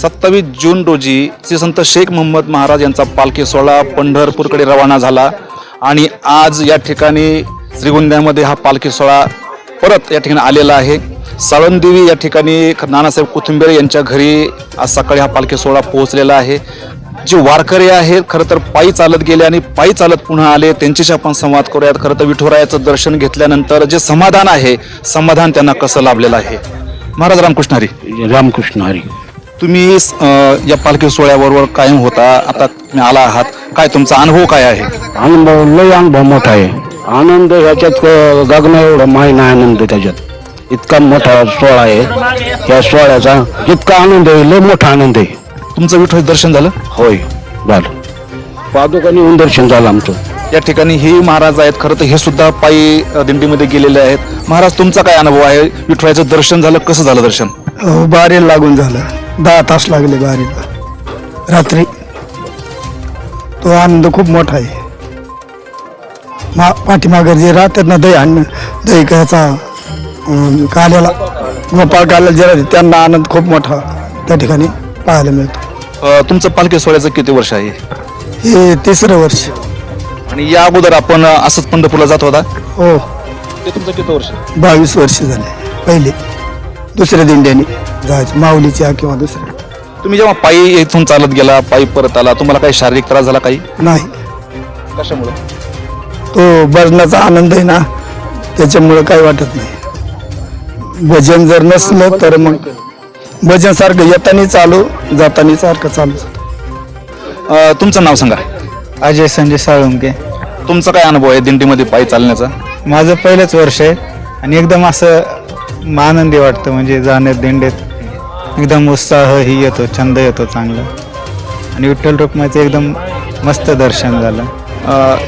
सत्तावीस जून रोजी श्री संत शेख मोहम्मद महाराज यांचा पालखी सोहळा पंढरपूरकडे रवाना झाला. आणि आज या ठिकाणी श्रीगोंद्यामध्ये हा पालखी सोहळा परत या ठिकाणी आलेला आहे. साळंदेवी या ठिकाणी नानासाहेब कोथिंबेर यांच्या घरी आज सकाळी हा पालखी सोहळा पोहोचलेला आहे. जे वारकरी आहेत खरं तर पायी चालत गेले आणि पायी चालत पुन्हा आले त्यांच्याशी आपण संवाद करूयात. खरं तर विठोरायाचं दर्शन घेतल्यानंतर जे समाधान आहे समाधान त्यांना कसं लाभलेलं आहे? महाराज रामकृष्ण हरी. रामकृष्ण हरी. तुम्ही अं, या पालखी सोहळ्याबरोबर कायम होता आता तुम्ही आला आहात. काय तुमचा अनुभव काय आहे? अनुभव लय अनुभव मोठा आहे. आनंद ह्याच्यात अं, गगन एवढं माही नाही आनंद त्याच्यात. इतका मोठा सोहळा आहे. त्या सोहळ्याचा इतका आनंद आहे लय मोठा आनंद आहे. तुमचं विठ्ठल दर्शन झालं? होय झालं. पादुकाने येऊन दर्शन झालं आमचं. या ठिकाणी हे महाराज आहेत खरं तर हे सुद्धा पायी अ, दिंडीमध्ये गेलेले आहेत. महाराज तुमचा काय अनुभव आहे? विठुरायाचं दर्शन झालं कसं झालं दर्शन? हो, बारीला लागून झालं. दहा तास लागले बारीला रात्री. तो आनंद खूप मोठा आहे. मा पाठीमागे जे राहतात ना दही अन्न दही ह्याचा अं, काल्याला गोपाळ काल्याला जे राहते त्यांना आनंद खूप मोठा त्या ठिकाणी पाहायला मिळतो. अ, तुमचं पालखी सोहळ्याचं किती वर्ष आहे? हे तिसरं वर्ष. आणि या अगोदर आपण असंच पंढरपूरला जात होता? हो. ते तुमचं किती वर्ष? बावीस वर्ष झाले पहिले. दुसऱ्या दिंड्याने. जायचं माऊलीच्या किंवा दुसऱ्या. तुम्ही जेव्हा पायी इथून चालत गेला पायी परत आला तुम्हाला काही शारीरिक त्रास झाला काही? नाही. कशामुळे? तो भजनाचा आनंद आहे ना त्याच्यामुळे काही वाटत नाही. भजन जर नसलं तर मग भजन सारखं येताना चालू जाताना सारखं चालू. अ, तुमचं नाव सांगा. अजय संजय साळुंके. तुमचा काय अनुभव आहे दिंडीमध्ये पायी चालण्याचा? माझं पहिलंच वर्ष आहे आणि एकदम असं आनंदी वाटतं म्हणजे जाण्यात दिंडेत. एकदम उत्साह ही येतो छंद येतो चांगला. आणि विठ्ठल रुक्माचं एकदम मस्त दर्शन झालं.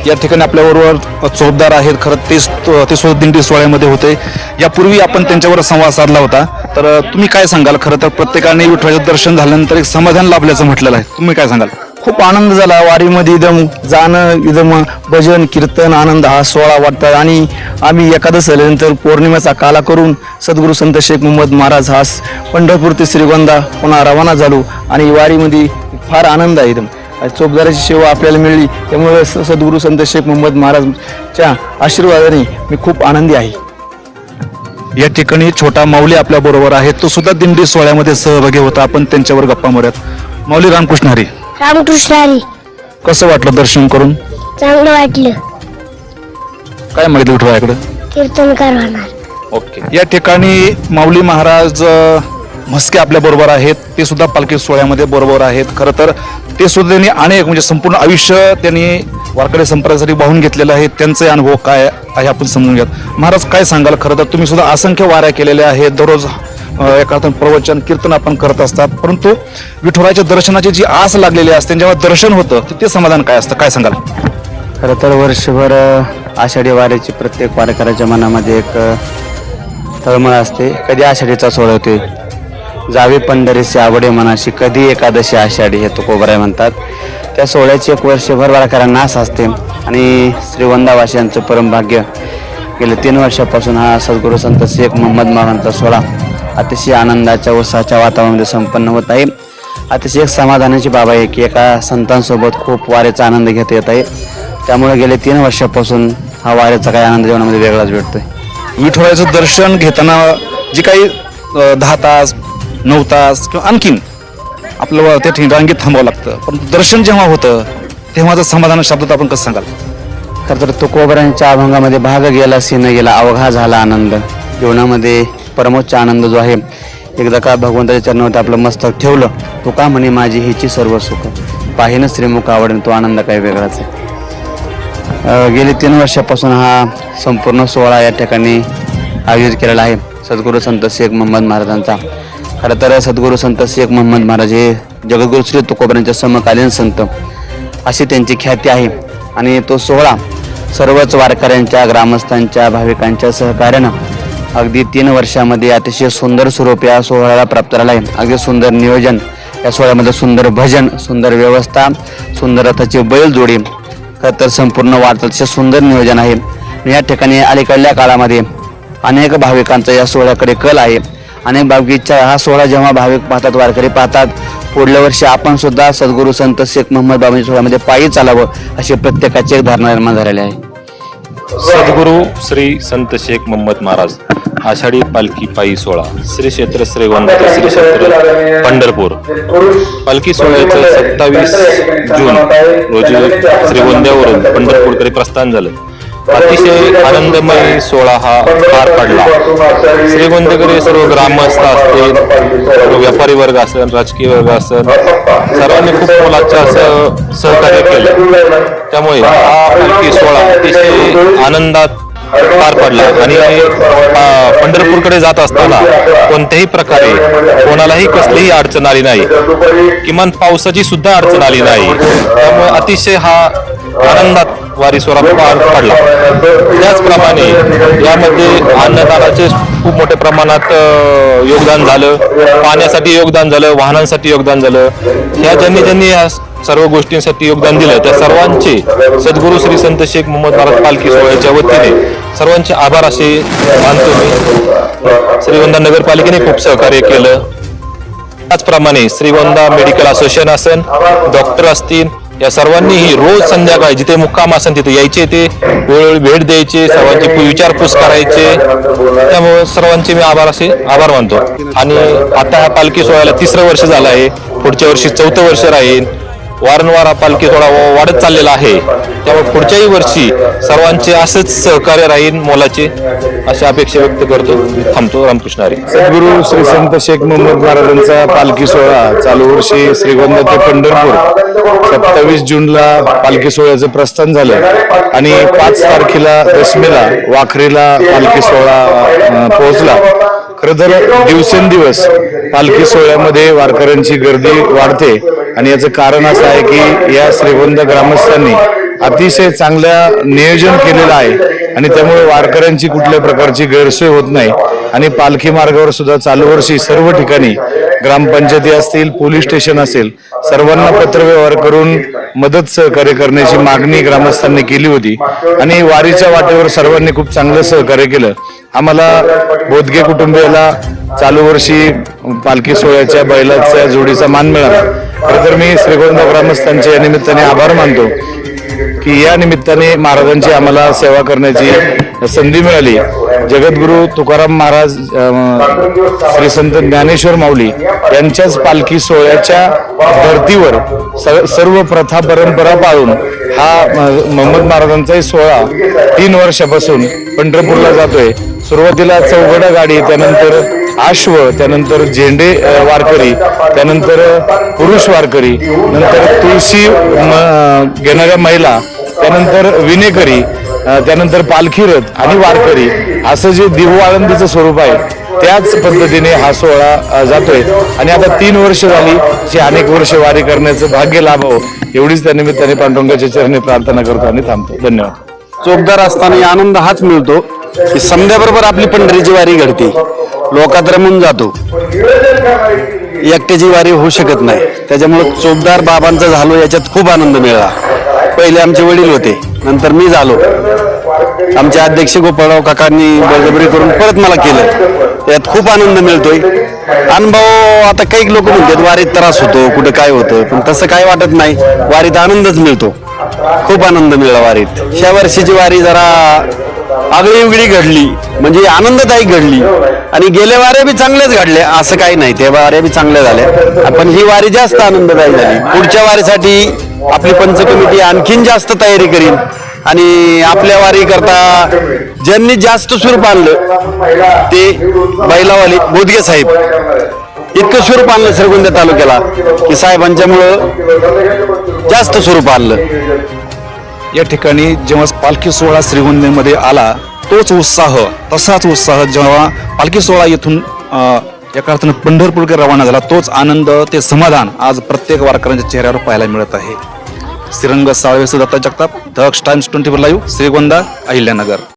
या ठिकाणी आपल्याबरोबर चोपदार आहेत खरं तेच ते सुद्धा दिंडी सोहळ्यामध्ये होते. यापूर्वी आपण त्यांच्यावर संवाद साधला होता. तर तुम्ही काय सांगाल? खरं तर प्रत्येकाने विठ्ठलाचं दर्शन झाल्यानंतर एक समाधान लाभल्याचं म्हटलेलं आहे. तुम्ही काय सांगाल? खूप आनंद झाला. वारीमध्ये एकदम जाणं इदम भजन कीर्तन आनंद हा सोहळा वाटतात. आणि आम्ही एकादश झाल्यानंतर पौर्णिमेचा काला करून सद्गुरू संत शेख मोहम्मद महाराज हा पंढरपूर ते श्रीगोंदा पुन्हा रवाना झालो. आणि वारीमध्ये फार आनंद आहे एकदम चोपदाराची सेवा आपल्याला मिळली. त्यामुळे सद्गुरू संत शेख मोहम्मद महाराजच्या आशीर्वादाने मी खूप आनंदी आहे. या ठिकाणी छोटा माऊली आपल्या बरोबर आहे. तो सुद्धा दिंडी सोहळ्यामध्ये सहभागी होता. आपण त्यांच्यावर गप्पा मारूयात. माऊली रामकृष्ण हरी. रामकृष्ण हरी कसं वाटलं दर्शन करून? चांगलं वाटलं. काय मागितलं विठुरायाकडे कीर्तनकार होणार. ओके. या ठिकाणी माऊली महाराज अ, म्हस्के आपल्या बरोबर आहेत. ते सुद्धा पालखी सोहळ्यामध्ये बरोबर आहेत. खरं तर ते सुद्धा त्यांनी अनेक म्हणजे संपूर्ण आयुष्य त्यांनी वारकरी संप्रदायासाठी वाहून घेतलेलं आहे. त्यांचे अनुभव काय आहे आपण समजून घ्यात. महाराज काय सांगाल? खरं तर तुम्ही सुद्धा असंख्य वाऱ्या केलेल्या आहेत. दररोज एका अर्थानं प्रवचन कीर्तन आपण करत असतात. परंतु विठुराच्या दर्शनाची जी आस लागलेली असते जेव्हा दर्शन होतं तर ते समाधान काय असतं? काय सांगाल? खरं तर वर्षभर आषाढी वाऱ्याची प्रत्येक वारकऱ्याच्या मनामध्ये एक तळमळ असते. कधी आषाढीचा सोहळा होते जावे पंढरीचे आवडे मनाशी कधी एकादशी आषाढी हे तुकोबराय म्हणतात. त्या सोहळ्याची एक वर्षभर वारकऱ्यांना आस असते. आणि श्रीवंदावासियांचं परमभाग्य गेले तीन वर्षापासून हा सद्गुरू संत शेख मोहम्मद महाराजांचा सोहळा अतिशय आनंदाच्या उत्साहाच्या वातावरणामध्ये संपन्न होत आहे. अतिशय एक समाधानाची बाब आहे की एका संतांसोबत खूप वाऱ्याचा आनंद घेता येत आहे. त्यामुळे गेले तीन वर्षापासून हा वाऱ्याचा काही आनंद जीवनामध्ये वेगळाच भेटतोय. विठुरायाचं दर्शन घेताना जे काही दहा तास नऊ तास किंवा आणखीन आपलं त्या ठिकाणी रांगेत थांबावं लागतं. पण दर्शन जेव्हा होतं तेव्हाचं समाधान शब्दात आपण कसं सांगाल? खरं तर तुकोबरांच्या अभंगामध्ये भाग गेला सीन गेला अवघा झाला आनंद. जीवनामध्ये परमोच्च आनंद जो आहे एकदा का भगवंताच्या चरणावरती आपलं मस्तक ठेवलं तो का म्हणे माझी हिची सर्व सुख. पाहिनं श्रीमुख आवडेल तो आनंद काही वेगळाच आहे. गेली तीन वर्षापासून हा संपूर्ण सोहळा या ठिकाणी आयोजित केलेला आहे. सद्गुरू संत शेख मोहम्मद महाराजांचा. खरं तर सद्गुरू संत शेख मोहम्मद महाराज हे जगद्गुरू श्री तुकोबरांच्या समकालीन संत. अशी त्यांची ख्याती आहे. आणि तो सोहळा सर्वच वारकऱ्यांच्या ग्रामस्थांच्या भाविकांच्या सहकार्यानं अगदी तीन वर्षामध्ये अतिशय सुंदर स्वरूप या सोहळ्याला प्राप्त झाला आहे. अगदी सुंदर नियोजन. या सोहळ्यामध्ये सुंदर भजन सुंदर व्यवस्था सुंदर रथाची बैलजोडी. खरं तर संपूर्ण वार्ताचे सुंदर नियोजन आहे. या ठिकाणी अलीकडल्या काळामध्ये अनेक भाविकांचा या सोहळ्याकडे कल आहे. अनेक भाविकच्या हा सोहळा जेव्हा भाविक पाहतात वारकरी पाहतात पुढल्या वर्षी आपण सुद्धा सद्गुरू संत शेख मोहम्मद बाबांच्या सोहळ्यामध्ये पायी चालावं अशी प्रत्येकाची एक धारणा निर्माण झालेली आहे. सद्गुरू श्री संत शेख मोहम्मद महाराज. आषाढी पालखी पायी सोहळा श्री क्षेत्र श्रीगोंद श्री क्षेत्र पंढरपूर. पालखी सोहळ्याचं सत्तावीस जून रोजी श्रीगोंद्यावरून पंढरपूरकडे प्रस्थान झालं. अतिशय आनंदमय सोहळा हा पार पडला. श्रीगोंदेकडे सर्व ग्रामस्थ असतील सर्व व्यापारी वर्ग असेल राजकीय वर्ग असेल सर्वांनी खूप मोलाचं असं सहकार्य केलं. त्यामुळे हा पालखी सोहळा अतिशय आनंदात पार पडला. आणि पंढरपूरकडे जात असताना कोणत्याही प्रकारे कोणालाही कसलीही अडचण आली नाही. किमान पावसाची सुद्धा अडचण आली नाही. त्यामुळे अतिशय हा आनंदात वारी पार पडला. त्याचप्रमाणे यामध्ये अन्नदानाचे खूप मोठ्या प्रमाणात योगदान झालं. पाण्यासाठी योगदान झालं. वाहनांसाठी योगदान झालं. ह्या ज्यांनी ज्यांनी या सर्व गोष्टींसाठी योगदान दिलं त्या सर्वांचे सद्गुरू श्री संत शेख मोहम्मद महाराज पालखी सोहळ्याच्या वतीने सर्वांचे आभार असे मानतो मी. श्रीगोंदा नगरपालिकेने खूप सहकार्य केलं. त्याचप्रमाणे श्रीगोंदा मेडिकल असोसिएशन असेल डॉक्टर असतील या सर्वांनीही रोज संध्याकाळी जिथे मुक्काम असेल तिथे यायचे ते वेळोवेळी भेट द्यायचे सर्वांची विचारपूस करायचे. त्यामुळे सर्वांचे मी आभार असे आभार मानतो. आणि आता ह्या पालखी सोहळ्याला तिसरं वर्ष झालं आहे. पुढच्या वर्षी चौथं वर्ष राहील. वारंवार हा पालखी थोडा वा- वाढत चाललेला आहे. त्यामुळे पुढच्याही वर्षी सर्वांचे असंच सहकार्य राहील मोलाचे अशी अपेक्षा व्यक्त करतो. थांबतो रामकृष्ण हरी. सद्गुरू श्री संत शेख मोहम्मद महाराजांचा पालखी सोहळा चालू वर्षी श्रीगोंदा ते पंढरपूर. सत्तावीस जूनला पालखी सोहळ्याचं प्रस्थान झालं आणि पाच तारखेला दशमीला वाखरीला पालखी सोहळा पोहोचला. खरं तर दिवसेंदिवस पालखी सोहळ्यामध्ये वारकऱ्यांची गर्दी वाढते आणि याचं कारण असं आहे की या श्रीगोंद ग्रामस्थांनी अतिशय चांगल्या नियोजन केलेलं आहे आणि त्यामुळे वारकऱ्यांची कुठल्या प्रकारची गैरसोय होत नाही. आणि पालखी मार्गावर सुद्धा चालू वर्षी सर्व ठिकाणी ग्रामपंचायती असतील पोलीस स्टेशन असेल सर्वांना पत्रव्यवहार करून मदत सहकार्य करण्याची मागणी ग्रामस्थांनी केली होती. आणि वारीच्या वाटेवर सर्वांनी खूप चांगलं सहकार्य केलं. आम्हाला बोधगे कुटुंबियाला चालू वर्षी पालखी सोहळ्याच्या बैलाच्या जोडीचा मान मिळाला. खरं तर मी श्रीगोंदा ग्रामस्थांचे या निमित्ताने आभार मानतो की या निमित्ताने महाराजांची आम्हाला सेवा करण्याची संधी मिळाली. जगद्गुरु तुकाराम महाराज श्री संत ज्ञानेश्वर माऊली यांच्याच पालखी सोहळ्याच्या धर्तीवर स- सर्व प्रथा परंपरा पाळून हा मोहम्मद महाराजांचाही सोहळा तीन वर्षापासून पंढरपूरला जातोय. सुरुवातीला चौघडा गाडी त्यानंतर आश्व त्यानंतर झेंडे वारकरी त्यानंतर पुरुष वारकरी नंतर तुळशी म- घेणाऱ्या महिला त्यानंतर विनेकरी त्यानंतर पालखी रथ आणि वारकरी असं जे दिव स्वरूप आहे त्याच पद्धतीने हा सोहळा जातोय. आणि आता तीन वर्ष झाली जी अनेक वर्ष वारी करण्याचं भाग्य लाभावं एवढीच त्या निमित्ताने पांडुरंगाच्या चरणी प्रार्थना करतो आणि थांबतो. धन्यवाद. चोपदार असताना आनंद हाच मिळतो की समध्याबरोबर आपली पंढरीची वारी घडते. लोकात रमून जातो. एकट्याची वारी होऊ शकत नाही. त्याच्यामुळे चोपदार बाबांचा झालो याच्यात खूप आनंद मिळाला. पहिले आमचे वडील होते. नंतर मी झालो. आमचे अध्यक्ष गोपाळराव काकांनी बळजबरी करून परत मला केलं. यात खूप आनंद मिळतोय. अनुभव आता काही लोक म्हणतात वारीत त्रास होतो कुठं काय होतं पण तसं काय वाटत नाही. वारीत आनंदच मिळतो. खूप आनंद मिळाला वारीत. ह्या वर्षीची वारी जरा आगळी उगळी घडली. म्हणजे आनंददायी घडली. आणि गेल्या वाऱ्या बी चांगल्याच घडल्या असं काही नाही. त्या वाऱ्या बी चांगल्या झाल्या पण ही वारी जास्त आनंददायी झाली. पुढच्या वारीसाठी आपली पंच कमिटी आणखीन जास्त तयारी करीन. आणि आपल्या वारी करता ज्यांनी जास्त स्वरूप आणलं ते बैलावाले बोदगे साहेब. इतकं स्वरूप आणलं सरगुंद्या तालुक्याला की साहेबांच्यामुळं जास्त स्वरूप आणलं या ठिकाणी जेव्हा पालखी सोहळा श्रीगोंदेमध्ये आला तोच उत्साह तसाच उत्साह जेव्हा पालखी सोहळा येथून एका अर्थानं पंढरपूरकडे रवाना झाला तोच आनंद ते समाधान आज प्रत्येक वारकऱ्यांच्या चेहऱ्यावर पाहायला मिळत आहे. Shrirang Salve Datta Jagtap Daksh times twenty four live Shrigonda Ahilyanagar.